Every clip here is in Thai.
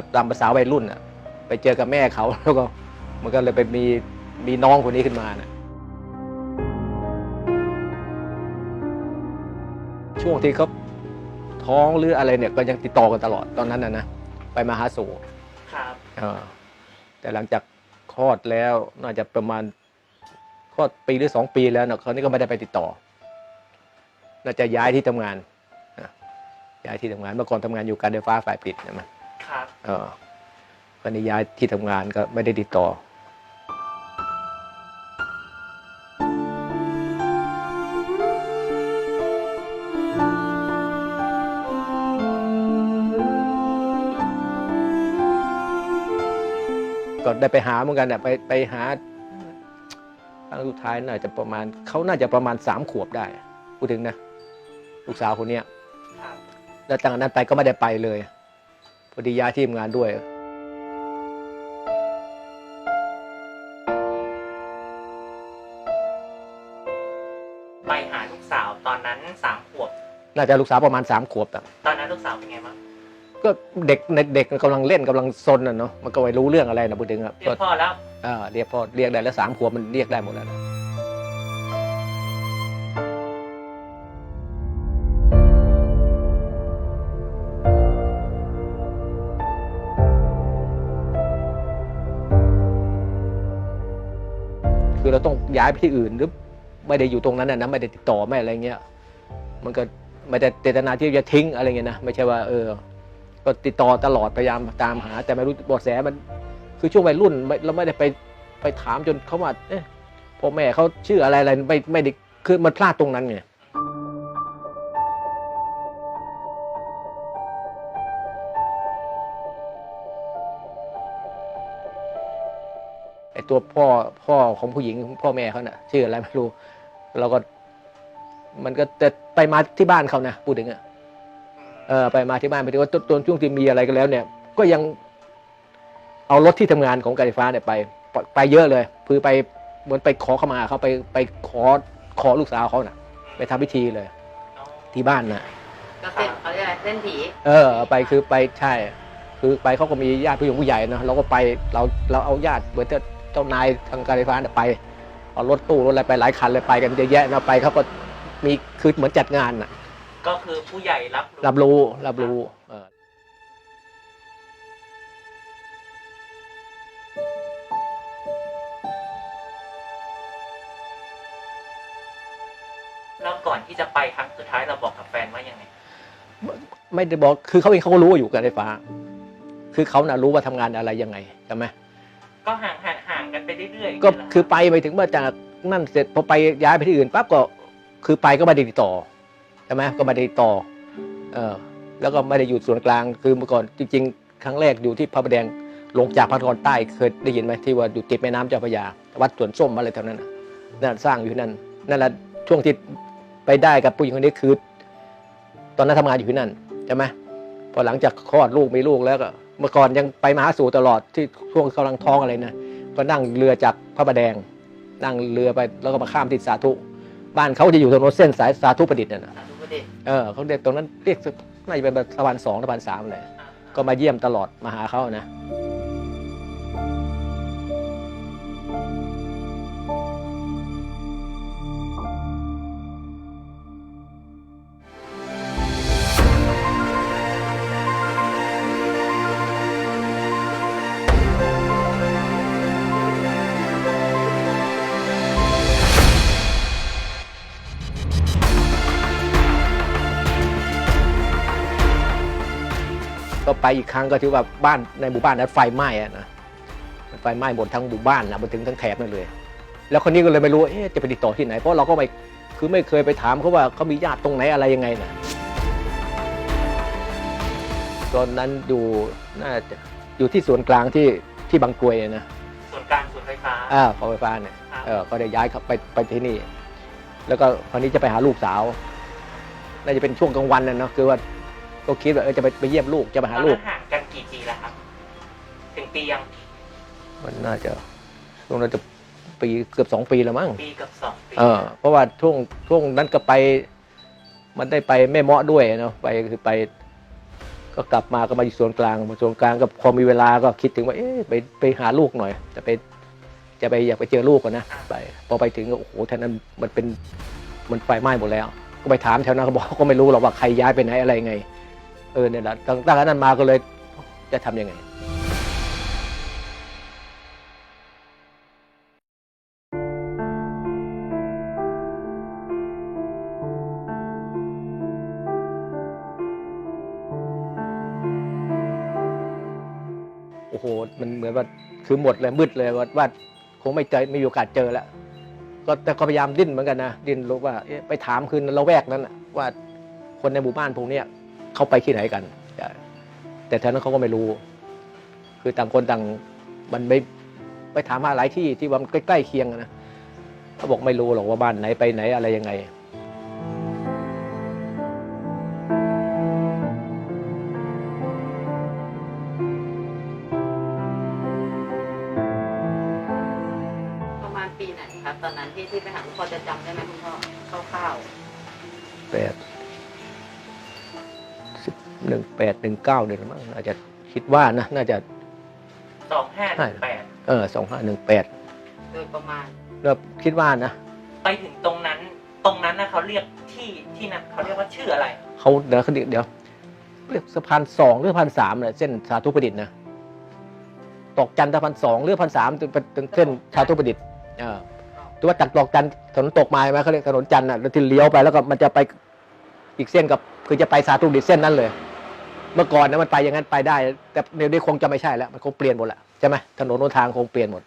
แต่ตามภาษาวัยรุ่นอะ ไปเจอกับแม่เขาแล้วก็มันก็เลยไปมีมีน้องคนนี้ขึ้นมานะช่วงที่เขาท้องหรืออะไรเนี่ยก็ยังติดต่อกันตลอดตอนนั้นนะนะไปมาหาสู่ครับเออแต่หลังจากคลอดแล้วน่าจะประมาณคลอดปีหรือสองปีแล้วเนาะคราวนี้ก็ไม่ได้ไปติดต่อ น่าจะย้ายที่ทำงานอะย้ายที่ทำงานเมื่อก่อนทำงานอยู่การไฟฟ้าฝ่ายผลิตนะมัน วนี้ย้ายที่ทำงานก็ไม่ได้ติดต่อก็ได้ไปหาเหมือนกันเนี่ยไปไปหาครั้งสุดท้ายน่าจะประมาณเขาน่าจะประมาณสามขวบได้พูดถึงนะ ลูกสาวคนเนี้ยครับแล้วจากนั้นไปก็ไม่ได้ไปเลยพ อดีย้ายที่ทำงานด้วย ไปหาลูกสาวตอนนั้นสามขวบ น่าจะลูกสาวประมาณสามขวบอะตอนนั้นลูกสาวเป็นไงบ้างก็เด็กเด็กกำลังเล่นกำลังซนอะเนาะมันก็ไม่รู้เรื่องอะไรนะพูดถึงอะเรียกพ่อแล้ว อ่าเรียกพ่อเรียกได้แล้วสามขวบมันเรียกได้หมดแล้ว คือเราต้องย้ายไปที่อื่นหรือไม่ได้อยู่ตรงนั้นนะไม่ได้ติดต่อไม่อะไรเงี้ยมันก็ไม่ได้เจตนาที่จะทิ้งอะไรเงี้ยนะไม่ใช่ว่าเออ ก็ติดต่อตลอดพยายามตามหา แต่ไม่รู้เบาะแสมัน คือช่วงวัยรุ่นเราไม่ได้ไปไปถามจนเขาว่าเอ๊ะพ่อแม่เขาชื่ออะไรอะไรไม่ไม่ได้คือมันพลาดตรงนั้นไง ตัวพ่อพ่อของผู้หญิงพ่อแม่เขาน่ะ ชื่ออะไรไม่รู้ เราก็ มันก็แต่ไปมาที่บ้านเขานะพูดถึงอะเออไปมาที่บ้านไปถึงว่าตอนช่วงที่มีอะไรกันแล้วเนี่ย ก็ยังเอารถที่ทำงานของการไฟฟ้าเนี่ยไปไป ไปเยอะเลยคือไปเหมือนไปขอเข้ามาเขาไปไปขอขอลูกสาวเขาน่ะ ไปทำพิธีเลย ที่บ้านน่ะก็เส้นเขาเรียกอะไรเส้นผีเออ ไปคือไปใช่ คือไปเขาก็มีญาติผู้ใหญ่ผู้ใหญ่นะเราก็ไปเราเราเอาญาติเหมือน เจ้านายทางการไฟฟ้าเนี่ยไปเอารถตู้รถอะไรไปหลายคันเลยไปกันเยอะแยะนะไปเขาก็มีคือเหมือนจัดงานน่ะก็คือผู้ใหญ่รับรับรู้รับรู้เออแล้วก่อนที่จะไปครั้งสุดท้ายเราบอกกับแฟนว่ายังไง ไม่ได้บอกคือเขาเองเขาก็รู้ว่าอยู่การไฟฟ้า คือเขาน่ะรู้ว่าทำงานอะไรยังไงใช่ไหมก็ห่างห่ เรื่อยๆก็ย่างเงี้ยเหรคือไปไปถึงว่าจากนั่นเสร็จพอไปย้ายไปที่อื่นปั๊บก็คือไปก็ไม่ได้ติดต่อใช่ไหมก็ไม่ได้ติดต่อเออแล้วก็ไม่ได้อยู่ส่วนกลางคือเมื่อก่อนจริง ๆ ครั้งแรกอยู่ที่พระประแดงลงจากพระนครใต้เคยได้ยินไหมที่ว่าอยู่ติดแม่น้ำเจ้าพระยา วัดสวนส้มอะไรแถวนั้นน่ะนั่นสร้างอยู่ที่นั่นนั่นแหละช่วงที่ไปได้กับผู้หญิงคนนี้คือ ตอนนั้นทำงานอยู่ที่นั่นใช่ไหมพอหลังจากคลอดลูกมีลูกแล้วก็เมื่อก่อนยังไปมาหาสู่ตลอดที่ช่วงกำลังท้องอะไรนะ ก็นั่งเรือจากพระประแดง นั่งเรือไปแล้วก็มาข้ามที่สาธุ บ้านเขาจะอยู่ถนนเส้นสายสาธุประดิษฐ์น่ะนะสาธุประดิษฐ์เออเขาเรียกตรงนั้นเรียกน่าจะเป็นสะพานสองสะพานสามเลยก็มาเยี่ยมตลอดมาหาเขานะ ไปอีกครั้งก็ถือว่าบ้านในหมู่บ้านนั้นไฟไหม้อะนะไฟไหม้หมดทั้งหมู่บ้านนะมาถึงทั้งแถบนั่นเลย แล้วคนนี้ก็เลยไม่รู้ว่าเอ๊ะจะไปติดต่อที่ไหนเพราะเราก็ไม่คือไม่เคยไปถามเขาว่าเขามีญาติตรงไหนอะไรยังไงนะตอนนั้นอยู่น่าจะอยู่ที่ส่วนกลางที่ที่บางกรวยนะส่วนกลางส่วนไฟฟ้าอ่าขอไฟฟ้าเนี่ยครับเออก็ได้ย้ายเขาไปไปที่นี่ แล้วก็คนนี้จะไปหาลูกสาว น่าจะเป็นช่วงกลางวันน่ะเนาะคือว่า ก็คิดว่าเออจะไปไปเยี่ยมลูกจะไปหาลูกตอนนั้นห่างกันกี่ปีแล้วครับ ถึงปียังมันน่าจะช่วงนั้นจะปีเกือบสองปีแล้วมั้งปีกับสองปีเออเพราะว่าช่วงช่วงนั้นก็ไป มันได้ไปแม่เมาะด้วยเนาะไปคือไป ก็ก็กลับมาก็มาอยู่ส่วนกลางมาส่วนกลางก็พอมีเวลาก็คิดถึงว่า เอ๊ะไปไปหาลูกหน่อย จะไปจะไปอยากไปเจอลูกก่อนนะไปพอไปถึงก็โอ้โหแถวนั้นมันเป็นมันไฟไหม้หมดแล้ว ก็ไปถามแถวนั้นเขาบอกก็ไม่รู้หรอกว่าใครย้ายไปไหนอะไรไง เออเนี่ยแหละตั้งแต่นั้นมาก็เลยจะทำยังไงโอ้โห มันเหมือนว่าคือหมดเลยมืดเลยว่าว่าคงไม่เจอไม่มีโอกาสเจอแล้ว ก็แต่ก็พยายามดิ้นเหมือนกันนะดิ้นรู้ว่าไปถามคืนละแวกนั้นว่าคนในหมู่บ้านพวกนี้ เขาไปที่ไหนกัน แต่แถวนั้นเขาก็ไม่รู้ คือต่างคนต่างมันไม่ไปถามหาหลายที่ที่ว่ามันใกล้ๆเคียงนะเขาบอกไม่รู้หรอกว่าบ้านไหนไปไหนอะไรยังไงประมาณปีไหนครับตอนนั้นที่ที่ไปหาคุณพ่อจะจำได้ไหม หนึ่งแปดหนึ่งเก้าเนี่ยมั้งอาจจะคิดว่านะน่าจะสองห้าหนึ่งแปดเออสองห้าหนึ่งแปดๆโดยประมาณแล้วคิดว่านะไปถึงตรงนั้น ตรงนั้นนะเขาเรียกที่ที่นั้นเขาเรียกว่าชื่ออะไรเขาเดี๋ยวเขาเดี๋ยวเดี๋ยวเรียกสะพานสองหรือพันสามเนี่ยเส้นสาธุประดิษฐ์นะตอกจันทร์พันสองหรือพันสามเป็นเป็นเส้นสาธุประดิษฐ์เออตัวว่าจากตอกจันทร์ถนนตกไม้ไหมเขาเรียกถนนจันทร์น่ะแล้วที่เลี้ยวไปแล้วก็มันจะไปอีกเส้นกับคือจะไปสาธุประดิษฐ์เส้นนั้นเลย เมื่อก่อนนะมันไปอย่างนั้นไปได้ แต่เดี๋ยวนี้คงจะไม่ใช่แล้วมันคงเปลี่ยนหมดละใช่ไหมถนนหนทางคงเปลี่ยนหมด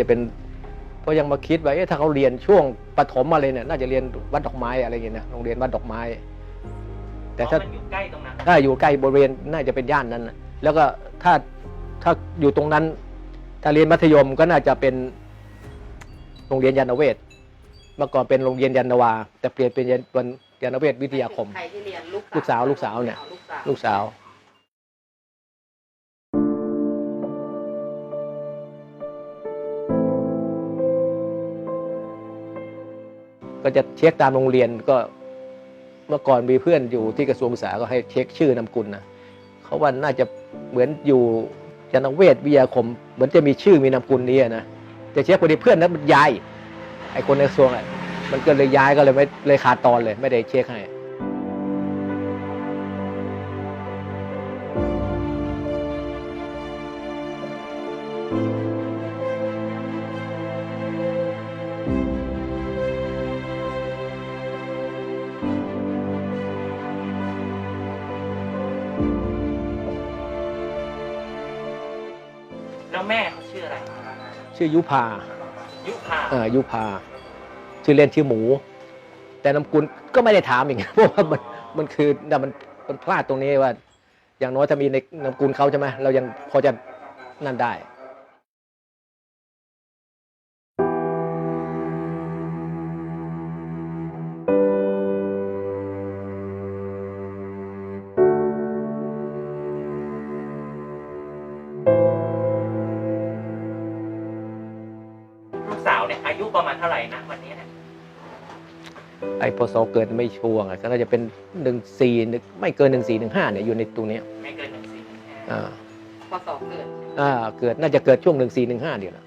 จะเป็นเพราะยังมาคิดว่าเอ๊ะถ้าเขาเรียนช่วงปฐมอะไรเนี่ยน่าจะเรียนวัดดอกไม้อะไรอย่างเงี้ยนะโรงเรียนวัดดอกไม้ แต่ถ้าอ๋อมันอยู่ใกล้ตรงนั้นถ้าอยู่ใกล้บริเวณน่าจะเป็นย่านนั้นนะแล้วก็ถ้าถ้าอยู่ตรงนั้น ถ้าเรียนมัธยมก็น่าจะเป็นโรงเรียนยานเวศเมื่อก่อนเป็นโรงเรียนยานนาวา แต่เปลี่ยนเป็นยานเป็นยานเวศวิทยาคม ใครที่เรียนลูกลูกสาวลูกสาวเนี่ย ลูกสาว ก็จะเช็คตามโรงเรียนก็เมื่อก่อนมีเพื่อนอยู่ที่กระทรวงศึกษาก็ให้เช็คชื่อนามกุลนะเขาว่าน่าจะเหมือนอยู่ยานเวศวิทยาคม เหมือนจะมีชื่อมีนามกุลนี้นะจะเช็คคนที่เพื่อนนั้นมันย้ายไอ้คนในกระทรวงอะมันก็เลยย้ายก็เลยไม่เลยขาดตอนเลย ไม่ได้เช็คให้ แล้วแม่เขาชื่ออะไร ชื่อยุพายุพาเอ่อยุพาชื่อเล่นชื่อหมู แต่นามกุลก็ไม่ได้ถามอีกเพราะว่ามันมันคือแต่มันมันพลาดตรงนี้ว่า อย่างน้อยถ้ามีในนามกุลเขาใช่ไหมเรายังพอจะนั่นได้าวเนี่ยอายุประมาณเท่าไหร่นะวันนี้เนี่ยไอ้พศเกิดไม่ชัวร์ไงก็น่าจะเป็นหนึ่งสี่ไม่เกินหนึ่งสี่หนึ่งห้าเนี่ยอยู่ในตรงเนี้ยไม่เกินหนึ่งสี่อ่าพศเกิดอ่าเกิดน่าจะเกิดช่วงหนึ่งสี่หนึ่งห้าเดียวนะ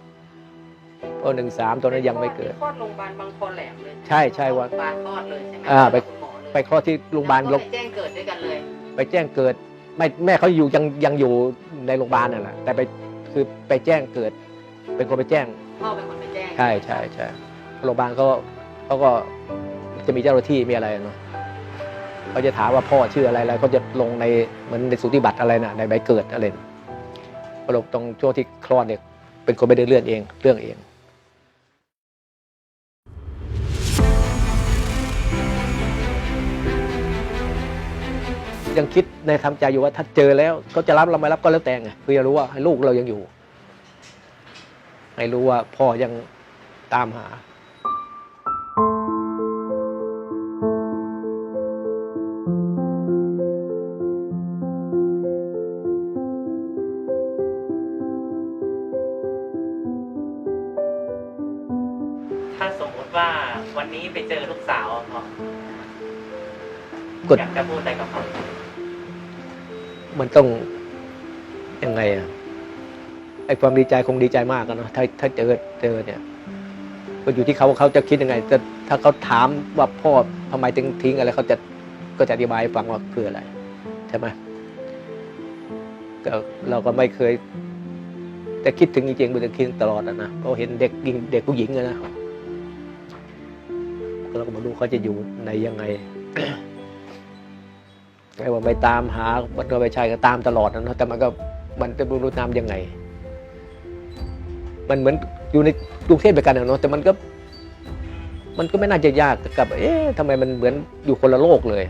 เพราะหนึ่งสามตอนนั้นยังไม่เกิดคลอดโรงพยาบาลบางคอแหลมเลยใช่ใช่ว่าโรงพยาบาลคลอดเลยใช่ไหมอ่าไปคุณหมอเลยไปคลอดที่โรงพยาบาลแล้วก็ไปแจ้งเกิดด้วยกันเลย ไปแจ้งเกิดไม่แม่เขาอยู่ยังยังอยู่ในโรงพยาบาลนั่นแหละแต่ไปคือไปแจ้งเกิด เป็นคนไปแจ้งพ่อเป็นคนไปแจ้งใช่ใช่ใช่โรงพยาบาลเขาเขาก็จะมีเจ้าหน้าที่มีอะไรเนาะเขาจะถามว่าพ่อชื่ออะไรแล้วเขาจะลงในเหมือนในสูติบัตรอะไรนะในใบเกิดอะไรนะพอลงตรงช่วงที่คลอดเนี่ยเป็นคนไปเดินเลื่อนเองเรื่องเองยังคิดในทำใจอยู่ว่าถ้าเจอแล้วเขาจะรับเราไม่รับก็แล้วแต่ไงคือจะรู้ว่าให้ลูกเรายังอยู่ ให้รู้ว่าพ่อยัง ตามหาถ้าสมมุติว่าวันนี้ไปเจอลูกสาวอะพ่อกดอยากจะพูดอะไรกับเขามันต้องยังไงอะไอความดีใจคงดีใจมากอะเนาะถ้าถ้าเจอเจอเนี่ย ก็อยู่ที่เขาว่าเขาจะคิดยังไงแต่ถ้าเขาถามว่าพ่อทำไมถึงทิ้งอะไรเขาจะก็จะอธิบายฟังว่าคืออะไรใช่ไหมก็เราก็ไม่เคย แต่คิดถึงจริงๆมันจะคิดตลอดอนะเพราะเห็นเด็กยิงเด็กผู้หญิงนะเราก็มาดูเขาจะอยู่ในยังไงไอ้ว่าไปตามหามันก็ไม่ใช่ก็ตามตลอดนะแต่มันก็มันจะรู้ตามยังไง มันเหมือน อยู่ในกรุงเทพไปกันอะเนาะแต่มันก็มันก็ไม่น่าจะยากกับ เอ๊ะทำไมมันเหมือนอยู่คนละโลกเลย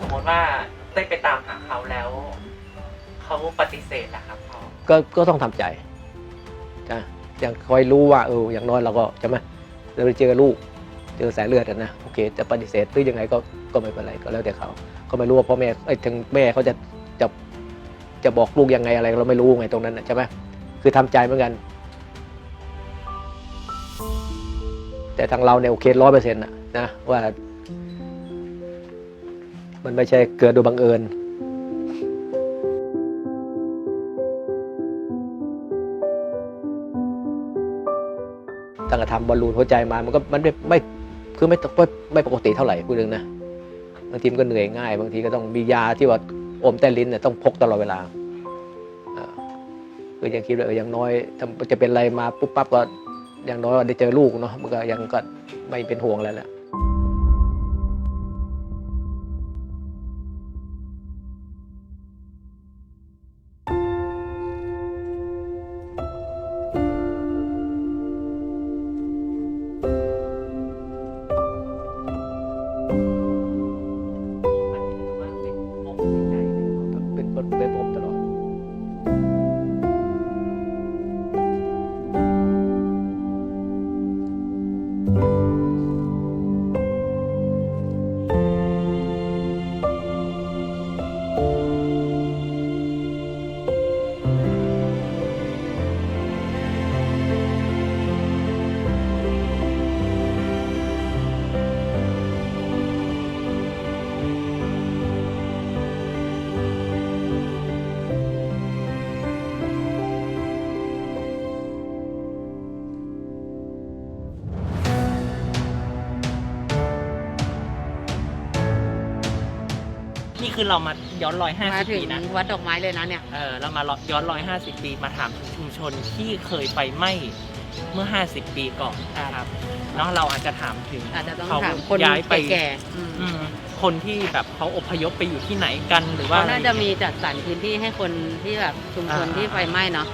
สมมติว่าได้ไปตามหาเขาแล้วเขาปฏิเสธนะครับพ่อก็ก็ต้องทำใจนะอย่างคอยรู้ว่าเอออย่างน้อยเราก็ใช่ไหมเราไปเจอลูก เจอสายเลือดนะโอเค จะปฏิเสธหรือยังไงก็ก็ไม่เป็นไรก็แล้วแต่เขาก็ไม่รู้ว่าพ่อแม่ไอ้ยถึงแม่เขาจะจะจะบอกลูกยังไงอะไรเราไม่รู้ไงตรงนั้นนะใช่ไหมคือทำใจเหมือนกัน แต่ทางเราเนี่ยโอเคร้อยเปอร์เซ็นต์นะนะว่า มันไม่ใช่เกิดโดยบังเอิญตั้งแต่ทำบอลลูนหัวใจมา มันก็มันไม่ไม่ คือไม่ไม่ไม่ปกติเท่าไหร่พูดนึงนะบางทีมันก็เหนื่อยง่าย บางทีก็ต้องมียาที่ว่าอมใต้ลิ้นเนี่ยต้องพกตลอดเวลาคือยังคิดว่าอย่างน้อยจะเป็นอะไรมาปุ๊บปั๊บก็อย่างน้อยได้เจอลูกเนาะมันก็ยังก็ไม่เป็นห่วงแล้วแหละ เป็นค คือเรามาย้อนรอยห้ามาสิบถึงปีนะ วัดดอกไม้เลยนะเนี่ย เออเรามาย้อนรอยห้าสิบปีมาถามถึงชุมชนที่เคยไฟไหม้เมื่อห้าสิบปีก่อนนะครับเนาะเราอาจจะถามถึงอาจจะต้องเขาถามคนย้ายไปแก่ๆอืมอืมคนที่แบบเขาอพยพไปอยู่ที่ไหนกันหรือว่า เขาน่าจะมีจัดสรรพื้นที่ให้คนที่แบบชุมชนอ่า ที่ไฟไหม้เนาะ